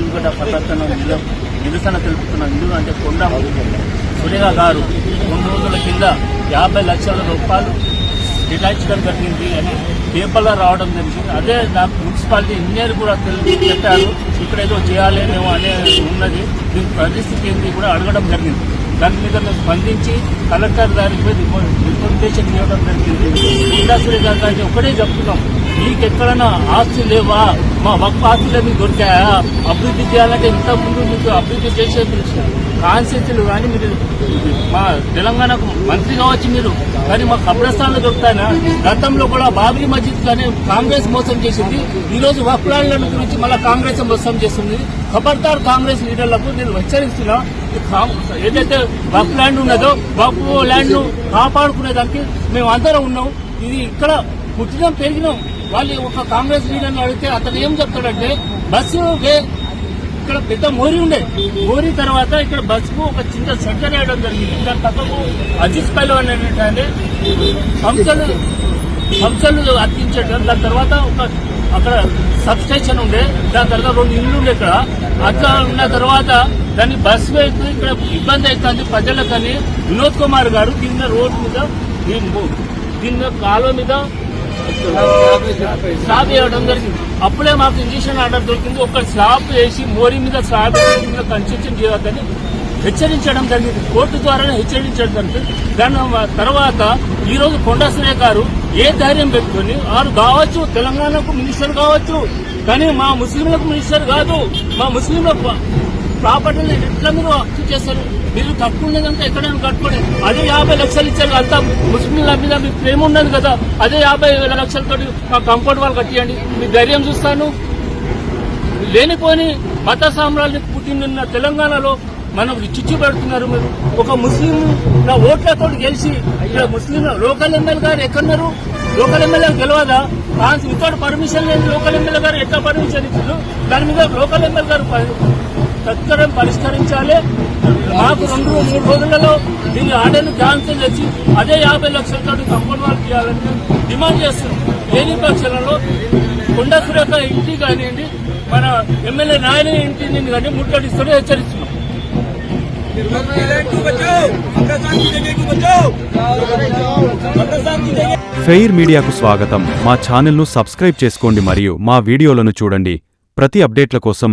ఈగడ ప్రదర్శన నిరసన తెలుపుతున్న ఇందులో అంటే కొండ. సురేగా గారు రెండు రోజుల కింద యాభై లక్షల రూపాయలు డిటాచ్గా జరిగింది అని పేపర్లో రావడం జరిగింది. అదే నాకు మున్సిపాలిటీ ఇంజనీర్ కూడా చెప్పారు. ఇక్కడ ఏదో చేయాలేమో అనే ఉన్నది. దీని పరిస్థితి ఏంటి కూడా అడగడం జరిగింది. దాని మీద మేము స్పందించి కలెక్టర్ గారికి రికమెండేషన్ ఇవ్వడం జరిగింది. ఇండస్ట్రీ గారు ఒకటే చెప్తున్నాం. మీకు ఎక్కడైనా ఆస్తి లేవా? మా ఒక్క ఆస్తులే మీకు దొరికాయా? అభివృద్ధి చేయాలంటే ఇంతకుముందు మీకు అభివృద్ధి చేసే కాన్సెన్సీలు కానీ మీరు మా తెలంగాణకు మంత్రి కావచ్చు మీరు కానీ మా కబ్రస్థాన్లు దొరుకుతాయా? గతంలో కూడా బాబ్రీ మస్జిద్ కానీ కాంగ్రెస్ మోసం చేసింది. ఈ రోజు వక్లాండ్ల గురించి మళ్ళీ కాంగ్రెస్ మోసం చేస్తుంది. ఖబర్దార్ కాంగ్రెస్ లీడర్లకు నేను హెచ్చరిస్తున్నా. ఏదైతే వక్ ల్యాండ్ ఉన్నదో వక్ ల్యాండ్ను కాపాడుకునేదానికి మేము అందరం ఉన్నాం. ఇది ఇక్కడ పుట్టినాం పెరిగినాం. వాళ్ళు ఒక కాంగ్రెస్ లీడర్ని అడిగితే అతను ఏం చెప్తాడంటే బస్సు వే- ఇక్కడ పెద్ద మోరీ ఉండే. మోరీ తర్వాత ఇక్కడ బస్సుకు ఒక చిన్న సెంటర్ వేయడం జరిగింది. దాని పక్కకు అజిత్ పైలవాన్ ఏంటంటే సంస్థలు ఫంక్షన్లు అర్పించడం దాని తర్వాత ఒక అక్కడ సబ్ స్టేషన్ ఉండే. దాని తర్వాత రెండు ఇల్లు ఉండే ఇక్కడ. అట్లా ఉన్న తర్వాత దాన్ని బస్ వేస్తే ఇక్కడ ఇబ్బంది అవుతుంది ప్రజలకని వినోద్ కుమార్ గారు కింద రోడ్డు మీద దీని దీని కాలువ మీద స్లాబ్ వేయడం జరిగింది అప్పుడే మాకు ఇంజక్షన్ ఆర్డర్ దొరికింది. ఒక స్లాబ్ వేసి మోరీ మీద స్లాబ్ వేసి మీద కన్స్ట్రక్షన్ చేయవద్దని హెచ్చరించడం జరిగింది. కోర్టు ద్వారానే హెచ్చరించడం జరిగింది. దాని తర్వాత ఈ రోజు కొండా గారు ఏ ధైర్యం పెట్టుకొని వారు కావచ్చు తెలంగాణకు మినిస్టర్ కావచ్చు కానీ మా ముస్లింలకు మినిస్టర్ కాదు మా ముస్లింలకు ప్రాపర్టీని ఎట్లా మీరు హక్కు చేస్తారు? మీరు తప్పు ఉన్నదంతా ఎక్కడైనా కట్టుకోండి అదే యాభై లక్షలు ఇచ్చారు. అంతా ముస్లింల మీద మీకు ప్రేమ ఉన్నది కదా. అదే యాభై వేల లక్షలతో మా కంపౌండ్ వాళ్ళు కట్టియండి. మీ ధైర్యం చూస్తాను. లేనిపోని మత సామ్రాజ్యం పుట్టిన తెలంగాణలో మనం చిచ్చు పెడుతున్నారు మీరు. ఒక ముస్లిం నా ఓట్లతో గెలిచి ఇక్కడ ముస్లిం లోకల్ ఎమ్మెల్యే గారు ఎక్కడున్నారు? లోకల్ ఎమ్మెల్యే గెలవదా కాన్స్ వితౌట్ పర్మిషన్ లేని లోకల్ ఎమ్మెల్యే గారు ఎట్లా పర్మిషన్ ఇచ్చారు? దాని మీద లోకల్ ఎమ్మెల్యే గారు తక్షణం పరిష్కరించాలి. మాకు రెండు మూడు రోజులలో దీన్ని ఆర్డర్ను క్యాన్సిల్ చేసి అదే యాభై లక్షలతో కంపెనీ వాళ్ళు చేయాలని డిమాండ్ చేస్తున్నాం. లేని పక్షంలో కొండ సురేఖ ఇంటి కానివ్వండి మన ఎమ్మెల్యే నాయని ఇంటిని కానీ ముట్టడిస్తూనే హెచ్చరిస్తున్నాం. ఫెయిర్ మీడియాకు స్వాగతం. మా ఛానల్ను సబ్స్క్రైబ్ చేసుకోండి మరియు మా వీడియోలను చూడండి. ప్రతి అప్డేట్ల కోసం